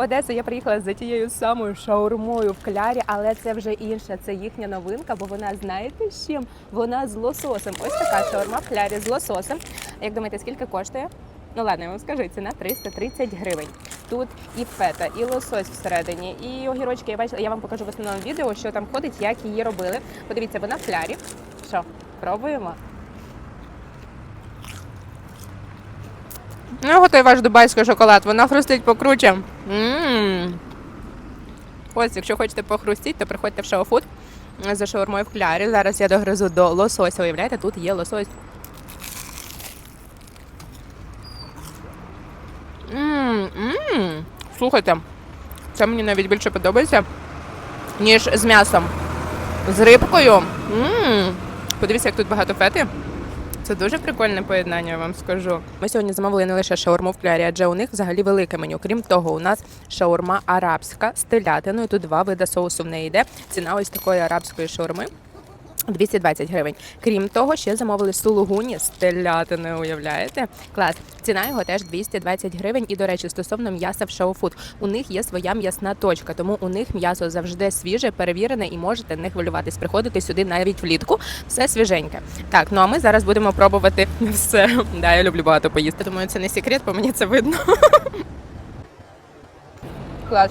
Одесу я приїхала за тією самою шаурмою в клярі, але це вже інша. Це їхня новинка, бо вона знаєте з чим? Вона з лососем. Ось така шаурма в клярі з лососем. Як думаєте, скільки коштує? Ну ладно, я вам скажу, ціна 330 гривень. Тут і фета, і лосось всередині, і огірочки. Я бачила, я вам покажу в основному відео, що там ходить, як її робили. Подивіться, вона в клярі. Що, пробуємо? Ну, готовий ваш дубайський шоколад. Вона хрустить покруче. М. Ось, якщо хочете похрустіть, то приходьте в шоу-фуд за шаурмою в клярі. Зараз я догризу до лосося. Уявляєте, тут є лосось. М, м. Слухайте, це мені навіть більше подобається, ніж з м'ясом. З рибкою. М. Подивіться, як тут багато фети. Це дуже прикольне поєднання, я вам скажу. Ми сьогодні замовили не лише шаурму в клярі, адже у них взагалі велике меню. Крім того, у нас шаурма арабська з телятиною. Тут два види соусу в неї йде. Ціна ось такої арабської шаурми. 220 гривень. Крім того, ще замовили сулугуні з телятиною, уявляєте? Клас. Ціна його теж 220 гривень. І, до речі, стосовно м'яса в шоу-фуд. У них є своя м'ясна точка, тому у них м'ясо завжди свіже, перевірене і можете не хвилюватись. Приходити сюди навіть влітку. Все свіженьке. Так, ну а ми зараз будемо пробувати все. Да, я люблю багато поїсти. Думаю, це не секрет, бо мені це видно. Клас.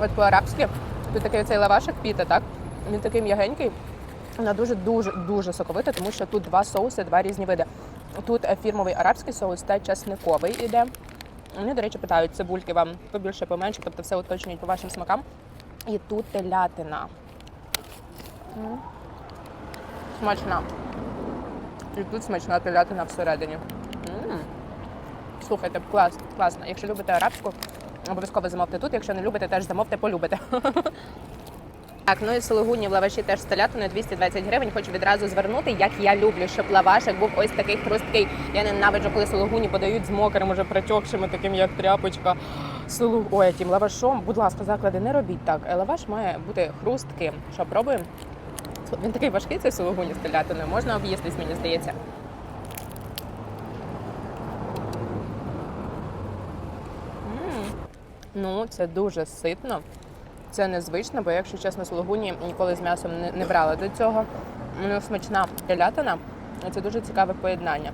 От по-арабськи. Тут такий оцей лавашик піта, так? Він такий м'ягенький. Вона дуже дуже дуже соковита, тому що тут два соуси, два різні види. Тут е, фірмовий арабський соус та часниковий іде. Вони, до речі, питають цибульки вам побільше, поменше, тобто все уточнюють по вашим смакам. І тут телятина. Смачна. І тут смачна телятина всередині. Слухайте, клас, класно. Якщо любите арабську, обов'язково замовте тут. Якщо не любите, теж замовте, полюбите. Так, ну і сулугуні в лаваші теж з телятиною 220 гривень. Хочу відразу звернути, як я люблю, щоб лавашик був ось такий хрусткий. Я ненавиджу, коли сулугуні подають з мокрим, уже протекшими, таким як тряпочка. Сулу... Ой, тим лавашом. Будь ласка, заклади, не робіть так. Е, Лаваш має бути хрустким. Що, пробуємо? Він такий важкий, цей сулугуні з телятиною. Можна об'їстись, мені здається. М. Ну, це дуже ситно. Це незвично, бо якщо чесно, сулугуні ніколи з м'ясом не, не брала до цього. Ну, смачна телятина. Це дуже цікаве поєднання.